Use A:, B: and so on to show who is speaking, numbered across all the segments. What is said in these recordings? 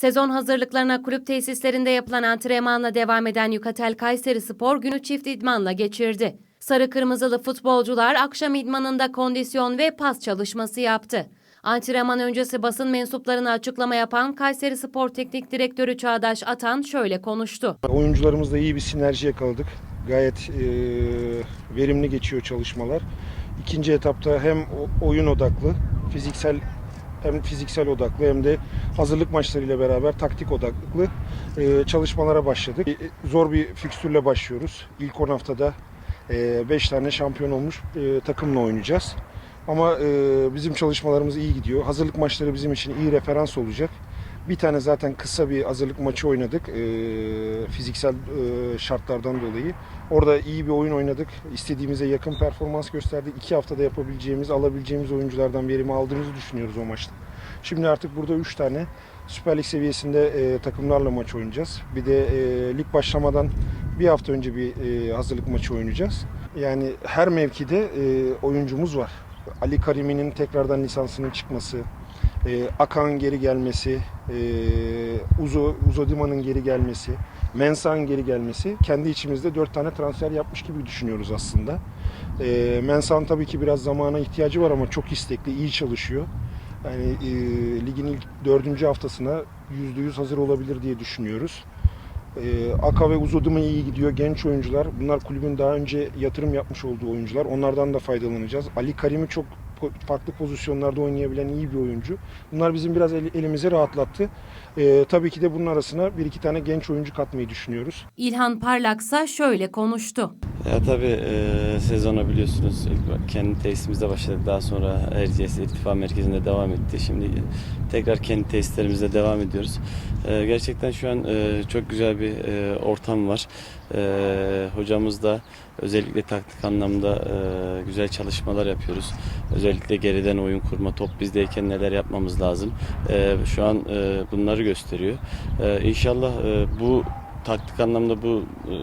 A: Sezon hazırlıklarına kulüp tesislerinde yapılan antrenmanla devam eden Yukatel Kayseri Spor günü çift idmanla geçirdi. Sarı kırmızılı futbolcular akşam idmanında kondisyon ve pas çalışması yaptı. Antrenman öncesi basın mensuplarına açıklama yapan Kayseri Spor Teknik Direktörü Çağdaş Atan şöyle konuştu.
B: Oyuncularımızla iyi bir sinerji yakaladık. Gayet e, verimli geçiyor çalışmalar. İkinci etapta hem oyun odaklı, fiziksel hem fiziksel odaklı hem de hazırlık maçlarıyla beraber taktik odaklı e, çalışmalara başladık. E, Zor bir fikstürle başlıyoruz. İlk 10 haftada 5 tane şampiyon olmuş e, takımla oynayacağız. Ama e, bizim çalışmalarımız iyi gidiyor. Hazırlık maçları bizim için iyi referans olacak. Bir tane zaten kısa bir hazırlık maçı oynadık e, fiziksel e, şartlardan dolayı. Orada iyi bir oyun oynadık. İstediğimize yakın performans gösterdik. İki haftada yapabileceğimiz, alabileceğimiz oyunculardan verimi aldığımızı düşünüyoruz o maçta. Şimdi artık burada üç tane Süper Lig seviyesinde e, takımlarla maç oynayacağız. Bir de e, lig başlamadan bir hafta önce bir e, hazırlık maçı oynayacağız. Yani her mevkide e, oyuncumuz var. Ali Karimi'nin tekrardan lisansının çıkması, e, Akan geri gelmesi, e, Uzo, Uzo Dima'nın geri gelmesi, Mensah'ın geri gelmesi kendi içimizde dört tane transfer yapmış gibi düşünüyoruz aslında. E, Mensah'ın tabii ki biraz zamana ihtiyacı var ama çok istekli, iyi çalışıyor. Yani e, ligin ilk dördüncü haftasına yüzde yüz hazır olabilir diye düşünüyoruz. E, Aka ve Uzodima iyi gidiyor. Genç oyuncular. Bunlar kulübün daha önce yatırım yapmış olduğu oyuncular. Onlardan da faydalanacağız. Ali Karim'i çok farklı pozisyonlarda oynayabilen iyi bir oyuncu. Bunlar bizim biraz el- elimizi rahatlattı. E, tabii ki de bunun arasına bir iki tane genç oyuncu katmayı düşünüyoruz.
A: İlhan Parlaksa şöyle konuştu.
C: Ya tabii e, sezona biliyorsunuz ilk kendi tesisimizde başladık. Daha sonra Erciyes İrtifa Merkezi'nde devam etti. Şimdi tekrar kendi tesislerimizde devam ediyoruz. E, gerçekten şu an e, çok güzel bir e, ortam var. E, hocamız da özellikle taktik anlamda e, güzel çalışmalar yapıyoruz. Özellikle geriden oyun kurma, top bizdeyken neler yapmamız lazım. E, şu an e, bunları gösteriyor. E, inşallah e, bu taktik anlamda bu e,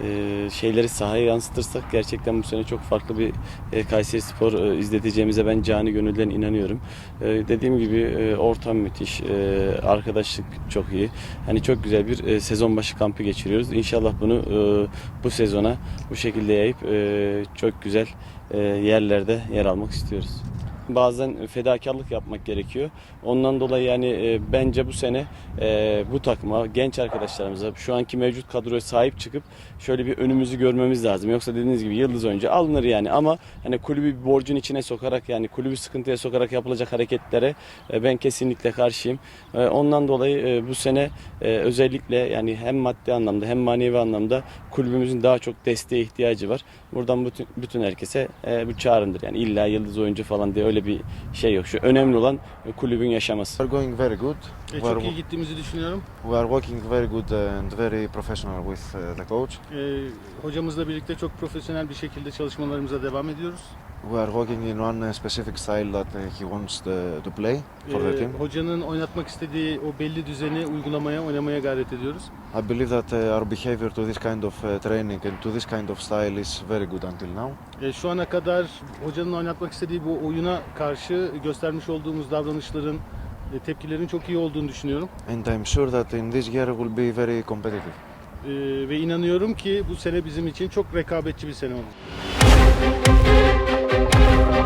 C: e, şeyleri sahaya yansıtırsak gerçekten bu sene çok farklı bir e, Kayseri Spor e, izleteceğimize ben cani gönülden inanıyorum. E, dediğim gibi e, ortam müthiş, arkadaşlık çok iyi. Hani çok güzel bir sezon başı kampı geçiriyoruz. İnşallah bunu bu sezona bu şekilde yayıp çok güzel yerlerde yer almak istiyoruz bazen fedakarlık yapmak gerekiyor. Ondan dolayı yani e, bence bu sene e, bu takıma, genç arkadaşlarımıza, şu anki mevcut kadroya sahip çıkıp şöyle bir önümüzü görmemiz lazım. Yoksa dediğiniz gibi yıldız önce alınır yani ama hani kulübü borcun içine sokarak yani kulübü sıkıntıya sokarak yapılacak hareketlere e, ben kesinlikle karşıyım. E, ondan dolayı e, bu sene e, özellikle yani hem maddi anlamda hem manevi anlamda kulübümüzün daha çok desteğe ihtiyacı var. Buradan bütün, bütün herkese e, bu çağrımdır. Yani illa yıldız oyuncu falan diye bir şey yok. Şu önemli olan kulübün yaşaması.
D: We're going very good.
E: E,
D: We're,
E: çok iyi gittiğimizi düşünüyorum.
D: we are working very good and very professional with uh, the coach.
E: E, hocamızla birlikte çok profesyonel bir şekilde çalışmalarımıza devam ediyoruz.
D: We are working in one uh, specific style that uh, he wants the, to play for the
E: E,
D: team.
E: hocanın oynatmak istediği o belli düzeni uygulamaya, oynamaya gayret ediyoruz.
D: I believe that uh, our behavior to this kind of uh, training and to this kind of style is very good until now.
E: E, şu ana kadar hocanın oynatmak istediği bu oyuna karşı göstermiş olduğumuz davranışların, e, tepkilerin çok iyi olduğunu düşünüyorum.
D: And I'm sure that in this year we'll be very competitive.
E: E, ve inanıyorum ki bu sene bizim için çok rekabetçi bir sene olacak. Thank you.